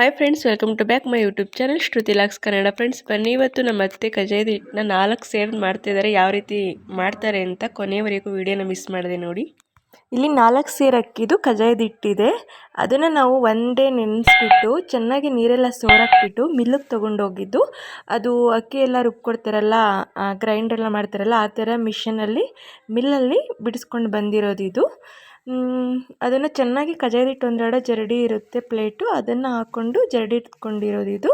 Hi friends welcome to back my YouTube channel Shruti LOX Kannada friends ಬನ್ನಿ, ಇವತ್ತು ನಮ್ಮ ಅತ್ತೆ ಕಜಾಯದ ಹಿಟ್ಟನ್ನ ನಾಲ್ಕು ಸೇರ್ ಮಾಡ್ತಿದ್ದಾರೆ ಯಾವ ರೀತಿ ಮಾಡ್ತಾರೆ ಅಂತ ಕೊನೆಯವರೆಗೂ ವಿಡಿಯೋನ ಮಿಸ್ ಮಾಡಿದೆ ನೋಡಿ. ಇಲ್ಲಿ ನಾಲ್ಕು ಸೇರ್ ಅಕ್ಕಿದು ಕಜಾಯದ ಹಿಟ್ಟಿದೆ ಅದನ್ನು ನಾವು ಒಂದೇ ನೆನೆಸ್ಬಿಟ್ಟು ಚೆನ್ನಾಗಿ ನೀರೆಲ್ಲ ಸೋರಾಕ್ಬಿಟ್ಟು ಮಿಲ್ಲಿಗೆ ತೊಗೊಂಡೋಗಿದ್ದು, ಅದು ಅಕ್ಕಿ ಎಲ್ಲ ರುಬ್ಕೊಡ್ತಾರಲ್ಲ ಗ್ರೈಂಡೆಲ್ಲ ಮಾಡ್ತಾರಲ್ಲ, ಆ ಥರ ಮಿಷನಲ್ಲಿ ಮಿಲ್ಲಲ್ಲಿ ಬಿಡಿಸ್ಕೊಂಡು ಬಂದಿರೋದು ಇದು. ಅದನ್ನು ಚೆನ್ನಾಗಿ ಕಜಾಯದ ಹಿಟ್ಟು ಒಂದೆರಡು ಜರಡಿ ಇರುತ್ತೆ ಪ್ಲೇಟು. ಅದನ್ನು ಹಾಕ್ಕೊಂಡು ಜರಡಿ ಇಟ್ಕೊಂಡಿರೋದು ಇದು.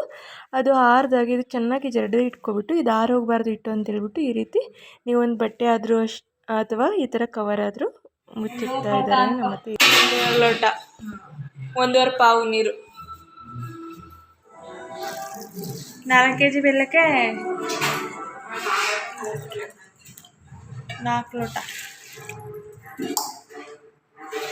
ಅದು ಆರ್ದಾಗಿ ಇದು ಚೆನ್ನಾಗಿ ಜರಡಿ ಇಟ್ಕೊಬಿಟ್ಟು, ಇದು ಆರೋಗಬಾರ್ದು ಇಟ್ಟು ಅಂತೇಳ್ಬಿಟ್ಟು ಈ ರೀತಿ ನೀವು ಒಂದು ಬಟ್ಟೆ ಆದರೂ ಅಷ್ಟು ಅಥವಾ ಈ ಥರ ಕವರ್ ಆದರೂ ಮುಚ್ಚಿಡ್ತಾ ಇದ್ದಾರೆ ಮತ್ತೆ ಲೋಟ. ಒಂದೂವರೆ ಪಾವು ನೀರು. ನಾಲ್ಕು ಕೆ ಜಿ ಬೆಲ್ಲಕ್ಕೆ ನಾಲ್ಕು ಲೋಟ.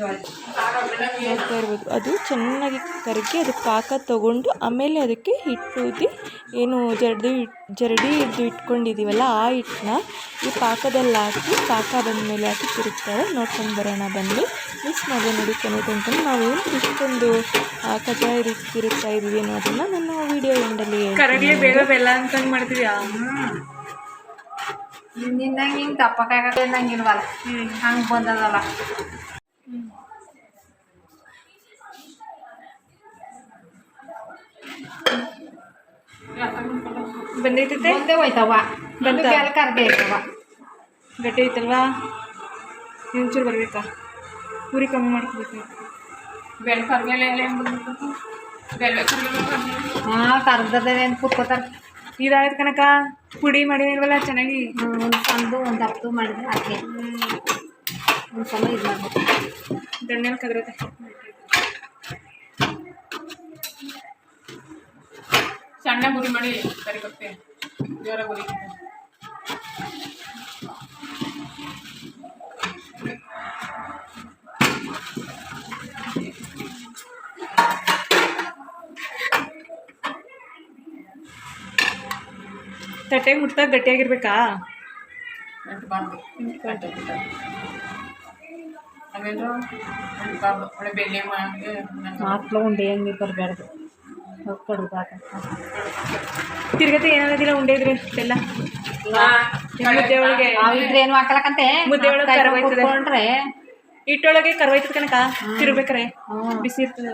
ನೋಡ್ತಾ ಇರ್ಬೋದು. ಅದು ಚೆನ್ನಾಗಿ ಕರಗಿ ಅದು ಪಾಕ ತಗೊಂಡು ಆಮೇಲೆ ಅದಕ್ಕೆ ಹಿಟ್ಟು ಊದಿ ಏನು ಜರಡಿ ಜರಡಿ ಹಿಡ್ದು ಇಟ್ಕೊಂಡಿದ್ದೀವಲ್ಲ ಆ ಹಿಟ್ಟನ್ನ ಈ ಪಾಕದಲ್ಲಿ ಹಾಕಿ ಪಾಕ ಬಂದಮೇಲೆ ಹಾಕಿ ತಿರುಗ್ತಾರೆ. ನೋಡ್ಕೊಂಡು ಬರೋಣ ಬನ್ನಿ. ಮಿಸ್ ಮಾಡಿ ನೋಡಿ ಕೊನೆ ತನಕ ನಾವೇನು ಇಷ್ಟೊಂದು ಕಜಾಯ ರೀತಿ ತಿರುಗ್ತಾ ಇದ್ದೀವಿ ಅನ್ನೋದನ್ನು ನನ್ನ ವೀಡಿಯೋ ಎಂಡಲ್ಲಿ ಕರಗ್ಲಿ ಬೇಗ ಬೆಲ್ಲ ಮಾಡ್ತೀವಿ ಹಿಂದಿಂದಂಗೆ ಹಿಂಗೆ ದಪ್ಪಕ್ಕಾಗತ್ತೆ ನಂಗಿಲ್ವಲ್ಲ ಹಂಗೆ ಬಂದದಲ್ಲ. ಬಂದೈತೈತೆ? ಮುಂದೆ ಹೋಯ್ತವ ಬಂದು ಕರ್ದೆ ಐತವ ಗಟ್ಟಿ ಐತಲ್ವಾ? ಒಂಚೂರು ಬರಬೇಕಾ? ಪೂರಿ ಕಮ್ಮಿ ಮಾಡ್ಕೋಬೇಕು. ಬೆಳೆ ಕರ್ಮೇಲೆ ಹೆಂಗ್ ಹಾಂ ಕರ್ದದೇ ಅಂತ ಕುತ್ಕೋತಾರ. ಇದಾಯ್ತು ಕನಕ ಪುಡಿ ಮಾಡಿದಿಲ್ವಲ್ಲ ಚೆನ್ನಾಗಿ. ಒಂದು ತಂದು ಒಂದು ದಪ್ಪದು ಮಾಡಿದ್ರೆ ಹಾಕಿ ಒಂದು ಸಲ ಇದು ಮಾಡ್ಬೇಕು. ದಣ್ಣೆಲ್ಲ ಕದ್ರತೆ ಸಣ್ಣ ಗುರಿ ಮಾಡಿ ಸರಿ ಕೊಡ್ತೇನೆ ಜೋರ ಗುರಿ ತಟ್ಟೆಗೆ ಮುಟ್ದಾಗ ಗಟ್ಟಿಯಾಗಿರ್ಬೇಕಾ ಅಂಟ್ಬಾರ್ದು ಅವೇನು ಅಂಟ್ಬಾರ್ದು ಒಳ್ಳೆ ಬೆಣ್ಣೆ ಮಾಡಿ ಮಕ್ಕಳು ಉಂಡೆ ಹಂಗೆ ಬರಬಾರ್ದು ಕಡುಗಾಕ ಏನಾದಿಲ್ಲ ಏನಾಗೋದಿಲ್ಲ ಉಂಡೆ ಇದ್ರೆ ಎಲ್ಲ ಮುದ್ದೆ ಒಳಗೆ ಇದ್ರೆ ಏನು ಹಾಕಲಕ್ಕಂತೆ? ಮುದ್ದೆ ಒಳಗೆ ಕರ್ವೈತದೆ ಹಿಟ್ಟೊಳಗೆ ಕರ್ವೈತದ ಕನಕ? ತಿರ್ಬೇಕಾರೆ. ಬಿಸಿ ಇರ್ತದೆ.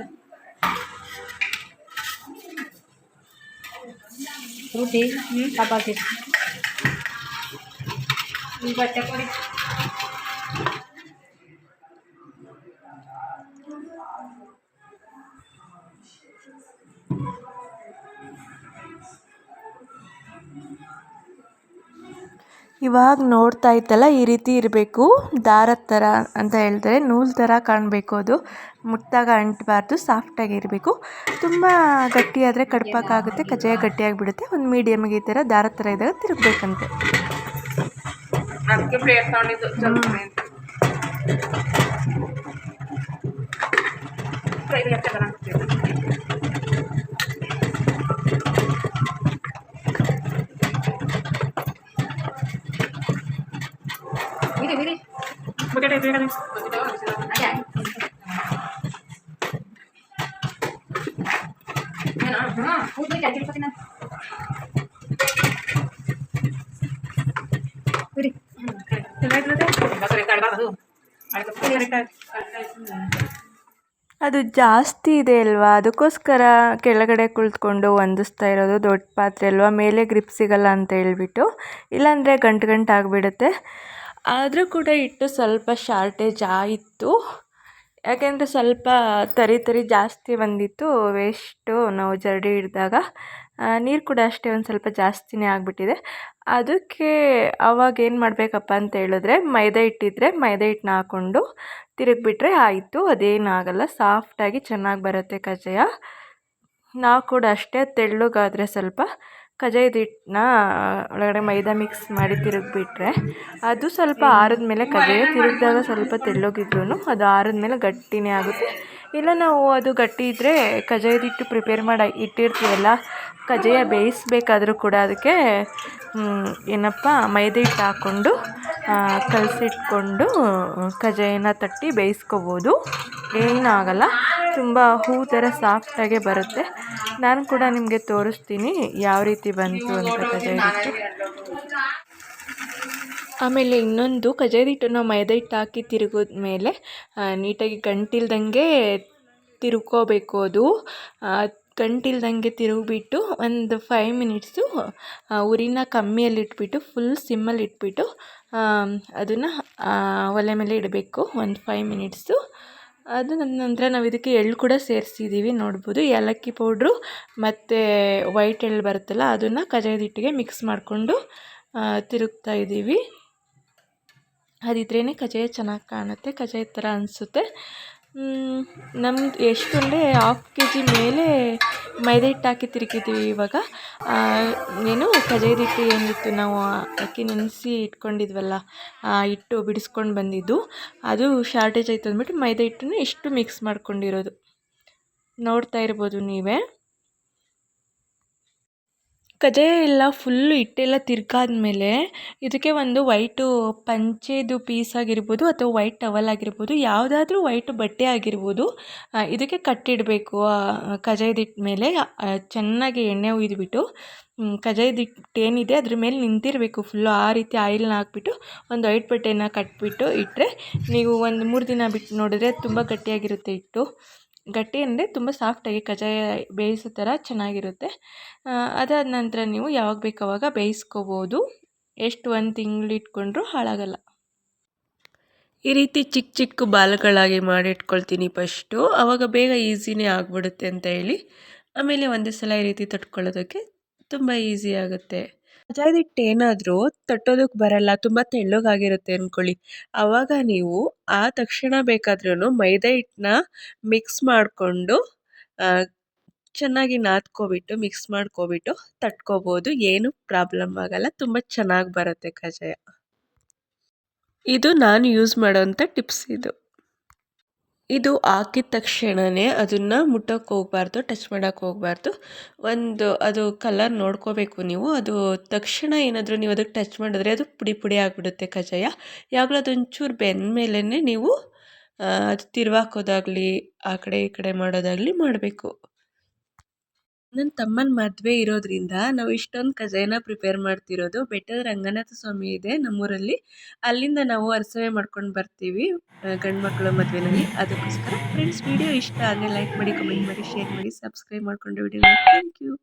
ರುಟಿ ಚಪಾತಿ. ಈ ಬಟ್ಟೆ ಇವಾಗ ನೋಡ್ತಾ ಇತ್ತಲ್ಲ ಈ ರೀತಿ ಇರಬೇಕು. ದಾರದ ಥರ ಅಂತ ಹೇಳಿದ್ರೆ ನೂಲ್ ಥರ ಕಾಣಬೇಕು ಅದು. ಮುಟ್ಟಾಗ ಅಂಟಬಾರ್ದು ಸಾಫ್ಟಾಗಿ ಇರಬೇಕು. ತುಂಬ ಗಟ್ಟಿಯಾದರೆ ಕಡ್ಪಕ್ಕಾಗುತ್ತೆ ಕಜ್ಜಾಯ ಗಟ್ಟಿಯಾಗಿಬಿಡುತ್ತೆ ಒಂದು ಮೀಡಿಯಮ್ಗೆ ಈ ಥರ ದಾರ ಥರ ಇದ್ದಾಗ ತಿರುಗಬೇಕಂತೆ. ಅದಕ್ಕೆ ಪ್ಲೇಟ್ ತಗೊಂಡಿದ್ದು ಸ್ವಲ್ಪ ಬಿಡಿ ಬಿಡಿ ಬೇಡ. ಅದು ಜಾಸ್ತಿ ಇದೆ ಅಲ್ವಾ? ಅದಕ್ಕೋಸ್ಕರ ಕೆಳಗಡೆ ಕುಳಿತುಕೊಂಡು ಹೊಂದಿಸ್ತಾ ಇರೋದು ದೊಡ್ಡ ಪಾತ್ರೆ ಅಲ್ವಾ? ಮೇಲೆ ಗ್ರಿಪ್ ಸಿಗಲ್ಲ ಅಂತ ಹೇಳ್ಬಿಟ್ಟು. ಇಲ್ಲಾಂದರೆ ಗಂಟು ಗಂಟು ಆಗಿಬಿಡುತ್ತೆ ಆದರೂ ಕೂಡ ಇಟ್ಟು ಸ್ವಲ್ಪ ಶಾರ್ಟೇಜ್ ಆಯಿತು. ಯಾಕೆಂದರೆ ಸ್ವಲ್ಪ ತರಿ ತರಿ ಜಾಸ್ತಿ ಬಂದಿತ್ತು ವೇಸ್ಟು ನಾವು ಜರಡಿ ಹಿಡಿದಾಗ. ನೀರು ಕೂಡ ಅಷ್ಟೇ ಒಂದು ಸ್ವಲ್ಪ ಜಾಸ್ತಿನೇ ಆಗಿಬಿಟ್ಟಿದೆ. ಅದಕ್ಕೆ ಅವಾಗ ಏನು ಮಾಡಬೇಕಪ್ಪ ಅಂತ ಹೇಳಿದ್ರೆ, ಮೈದಾ ಹಿಟ್ಟಿದ್ರೆ ಮೈದಾ ಹಿಟ್ಟನ್ನ ಹಾಕ್ಕೊಂಡು ತಿರುಗಿಬಿಟ್ರೆ ಆಯಿತು. ಅದೇನಾಗಲ್ಲ ಸಾಫ್ಟಾಗಿ ಚೆನ್ನಾಗಿ ಬರುತ್ತೆ ಕಜ್ಜಾಯ. ನಾವು ಕೂಡ ಅಷ್ಟೇ ತೆಳ್ಳಗಾದರೆ ಸ್ವಲ್ಪ ಕಜ್ಜಾಯದ ಹಿಟ್ಟನ್ನ ಒಳಗಡೆ ಮೈದಾ ಮಿಕ್ಸ್ ಮಾಡಿ ತಿರುಗಿಬಿಟ್ರೆ ಅದು ಸ್ವಲ್ಪ ಆರಿದ ಮೇಲೆ ಕಜ್ಜಾಯ ತಿರುಗಿದಾಗ ಸ್ವಲ್ಪ ತೆಳ್ಳಗಿದ್ರೂ ಅದು ಆರಿದ ಮೇಲೆ ಗಟ್ಟಿನೇ ಆಗುತ್ತೆ. ಇಲ್ಲ ನಾವು ಅದು ಗಟ್ಟಿ ಇದ್ದರೆ ಕಜ್ಜಾಯದ ಹಿಟ್ಟು ಪ್ರಿಪೇರ್ ಮಾಡಿ ಇಟ್ಟಿರ್ತೀವಲ್ಲ, ಕಜ್ಜಾಯ ಬೇಯಿಸ್ಬೇಕಾದ್ರೂ ಕೂಡ ಅದಕ್ಕೆ ಏನಪ್ಪ, ಮೈದಾ ಹಿಟ್ಟು ಹಾಕ್ಕೊಂಡು ಕಲಸಿಟ್ಕೊಂಡು, ಕಜ್ಜಾಯನ ತಟ್ಟಿ ಬೇಯಿಸ್ಕೋಬೋದು. ಏನಾಗಲ್ಲ ತುಂಬ ಹೂ ಥರ ಸಾಫ್ಟಾಗೆ ಬರುತ್ತೆ. ನಾನು ಕೂಡ ನಿಮಗೆ ತೋರಿಸ್ತೀನಿ ಯಾವ ರೀತಿ ಬಂತು ಅಂತ ಹಿಟ್ಟು ಆಮೇಲೆ ಇನ್ನೊಂದು ಕಜ್ಜಾಯದ ಹಿಟ್ಟನ್ನು ಮೈದಾ ಹಿಟ್ಟು ಹಾಕಿ ತಿರುಗಿದ ಮೇಲೆ ನೀಟಾಗಿ ಗಂಟಿಲ್ದಂಗೆ ತಿರುಕೋಬೇಕು ಅದು. ಗಂಟಿಲ್ದಂಗೆ ತಿರುಗಿಬಿಟ್ಟು ಒಂದು ಫೈವ್ ಮಿನಿಟ್ಸು ಉರಿನ ಕಮ್ಮಿಯಲ್ಲಿ ಇಟ್ಬಿಟ್ಟು ಫುಲ್ ಸಿಮ್ಮಲ್ಲಿ ಇಟ್ಬಿಟ್ಟು ಅದನ್ನು ಒಲೆ ಮೇಲೆ ಇಡಬೇಕು. ಒಂದು ಫೈವ್ ಮಿನಿಟ್ಸು ಅದು ನಂತರ ನಾವು ಇದಕ್ಕೆ ಎಳ್ಳು ಕೂಡ ಸೇರಿಸಿದ್ದೀವಿ, ನೋಡ್ಬೋದು. ಏಲಕ್ಕಿ ಪೌಡ್ರು ಮತ್ತು ವೈಟ್ ಎಳ್ಳು ಬರುತ್ತಲ್ಲ, ಅದನ್ನು ಕಜ್ಜಾಯದ ಹಿಟ್ಟಿಗೆ ಮಿಕ್ಸ್ ಮಾಡಿಕೊಂಡು ತಿರುಗ್ತಾ ಇದ್ದೀವಿ. ಅದಿದ್ರೇ ಕಜಾಯ ಚೆನ್ನಾಗಿ ಕಾಣುತ್ತೆ ಕಜಾಯದ ಥರ ಅನಿಸುತ್ತೆ. ನಮ್ದು ಎಷ್ಟು ಅಂದರೆ ಹಾಫ್ ಕೆ ಜಿ ಮೇಲೆ ಮೈದಾ ಹಿಟ್ಟು ಹಾಕಿ ತಿರುಗಿದ್ದೀವಿ ಇವಾಗ. ಏನು ಕಜ್ಜಾಯದ ಹಿಟ್ಟು ಏನಿತ್ತು ನಾವು ಅಕ್ಕಿ ನೆನೆಸಿ ಇಟ್ಕೊಂಡಿದ್ವಲ್ಲ ಹಿಟ್ಟು ಬಿಡಿಸ್ಕೊಂಡು ಬಂದಿದ್ದು, ಅದು ಶಾರ್ಟೇಜ್ ಆಯ್ತು ಅಂದ್ಬಿಟ್ಟು ಮೈದಾ ಹಿಟ್ಟನ್ನು ಇಷ್ಟು ಮಿಕ್ಸ್ ಮಾಡ್ಕೊಂಡಿರೋದು. ನೋಡ್ತಾ ಇರ್ಬೋದು ನೀವೇ. ಕಜ್ಜಾಯ ಎಲ್ಲ ಫುಲ್ಲು ಹಿಟ್ಟೆಲ್ಲ ತಿರ್ಗಾದ್ಮೇಲೆ ಇದಕ್ಕೆ ಒಂದು ವೈಟು ಪಂಚೆದು ಪೀಸ್ ಆಗಿರ್ಬೋದು ಅಥವಾ ವೈಟ್ ಟವಲ್ ಆಗಿರ್ಬೋದು, ಯಾವುದಾದ್ರೂ ವೈಟ್ ಬಟ್ಟೆ ಆಗಿರ್ಬೋದು ಇದಕ್ಕೆ ಕಟ್ಟಿಡಬೇಕು. ಕಜ್ಜಾಯದ ಹಿಟ್ಟು ಮೇಲೆ ಚೆನ್ನಾಗಿ ಎಣ್ಣೆ ಹಿಟ್ಟು ಏನಿದೆ ಅದ್ರ ಮೇಲೆ ನಿಂತಿರಬೇಕು ಫುಲ್ಲು. ಆ ರೀತಿ ಆಯಿಲ್ನ ಹಾಕ್ಬಿಟ್ಟು ಒಂದು ವೈಟ್ ಬಟ್ಟೆನ ಕಟ್ಬಿಟ್ಟು ಇಟ್ಟರೆ ನೀವು ಒಂದು ಮೂರು ದಿನ ಬಿಟ್ಟು ನೋಡಿದ್ರೆ ತುಂಬ ಗಟ್ಟಿಯಾಗಿರುತ್ತೆ ಹಿಟ್ಟು. ಗಟ್ಟಿ ಅಂದರೆ ತುಂಬ ಸಾಫ್ಟಾಗಿ ಕಜ್ಜಾಯ ಬೇಯಿಸೋ ಥರ ಚೆನ್ನಾಗಿರುತ್ತೆ. ಅದಾದ ನಂತರ ನೀವು ಯಾವಾಗ ಬೇಕು ಆವಾಗ ಬೇಯಿಸ್ಕೋಬೋದು. ಎಷ್ಟು ಒಂದು ತಿಂಗಳು ಇಟ್ಕೊಂಡ್ರೂ ಹಾಳಾಗಲ್ಲ. ಈ ರೀತಿ ಚಿಕ್ಕ ಚಿಕ್ಕ ಬಾಲ್ಗಳಾಗಿ ಮಾಡಿಟ್ಕೊಳ್ತೀನಿ ಫಸ್ಟು ಆವಾಗ ಬೇಗ ಈಸಿನೇ ಆಗಿಬಿಡುತ್ತೆ ಅಂತ ಹೇಳಿ. ಆಮೇಲೆ ಒಂದೇ ಸಲ ಈ ರೀತಿ ತಟ್ಕೊಳ್ಳೋದಕ್ಕೆ ತುಂಬ ಈಸಿ ಆಗುತ್ತೆ. ಏನಾದರೂ ತಟ್ಟೋದಕ್ಕೆ ಬರಲ್ಲ, ತುಂಬ ತೆಳ್ಳಗಾಗಿರುತ್ತೆ ಅಂದ್ಕೊಳ್ಳಿ ಆವಾಗ ನೀವು ಆ ತಕ್ಷಣ ಬೇಕಾದ್ರೂ ಮೈದಾ ಹಿಟ್ಟನ್ನ ಮಿಕ್ಸ್ ಮಾಡಿಕೊಂಡು ಚೆನ್ನಾಗಿ ನಾದ್ಕೊಬಿಟ್ಟು ಮಿಕ್ಸ್ ಮಾಡ್ಕೊಬಿಟ್ಟು ತಟ್ಕೋಬೋದು. ಏನು ಪ್ರಾಬ್ಲಮ್ ಆಗಲ್ಲ. ತುಂಬ ಚೆನ್ನಾಗಿ ಬರುತ್ತೆ ಕಜ್ಜಾಯ. ಇದು ನಾನು ಯೂಸ್ ಮಾಡೋವಂಥ ಟಿಪ್ಸ್ ಇದು. ಇದು ಹಾಕಿದ ತಕ್ಷಣವೇ ಅದನ್ನು ಮುಟ್ಟೋಕೆ ಹೋಗಬಾರ್ದು, ಟಚ್ ಮಾಡೋಕೆ ಹೋಗಬಾರ್ದು. ಒಂದು ಅದು ಕಲರ್ ನೋಡ್ಕೋಬೇಕು ನೀವು. ಅದು ತಕ್ಷಣ ಏನಾದರೂ ನೀವು ಅದಕ್ಕೆ ಟಚ್ ಮಾಡಿದ್ರೆ ಅದು ಪುಡಿ ಪುಡಿ ಆಗಿಬಿಡುತ್ತೆ ಕಜಾಯ ಯಾವಾಗಲೂ ಅದೊಂಚೂರು ಬೆಂದ ಮೇಲೇ ನೀವು ಅದು ತಿರುವಾಕೋದಾಗಲಿ, ಆ ಕಡೆ ಈ ಕಡೆ ಮಾಡೋದಾಗಲಿ ಮಾಡಬೇಕು. ನನ್ನ ತಮ್ಮನ ಮದುವೆ ಇರೋದ್ರಿಂದ ನಾವು ಇಷ್ಟೊಂದು ಖಜಾನ ಪ್ರಿಪೇರ್ ಮಾಡ್ತಿರೋದು ಬೆಟ್ಟದ ರಂಗನಾಥ ಸ್ವಾಮಿ ಇದೆ ನಮ್ಮೂರಲ್ಲಿ. ಅಲ್ಲಿಂದ ನಾವು ಅರಸವೆ ಮಾಡ್ಕೊಂಡು ಬರ್ತೀವಿ ಗಂಡು ಮಕ್ಕಳ ಮದುವೆನಲ್ಲಿ. ಅದಕ್ಕೋಸ್ಕರ ಫ್ರೆಂಡ್ಸ್ ವಿಡಿಯೋ ಇಷ್ಟ ಆದರೆ ಲೈಕ್ ಮಾಡಿ ಕಮೆಂಟ್ ಮಾಡಿ ಶೇರ್ ಮಾಡಿ ಸಬ್ಸ್ಕ್ರೈಬ್ ಮಾಡ್ಕೊಂಡು ವಿಡಿಯೋ ಥ್ಯಾಂಕ್ ಯು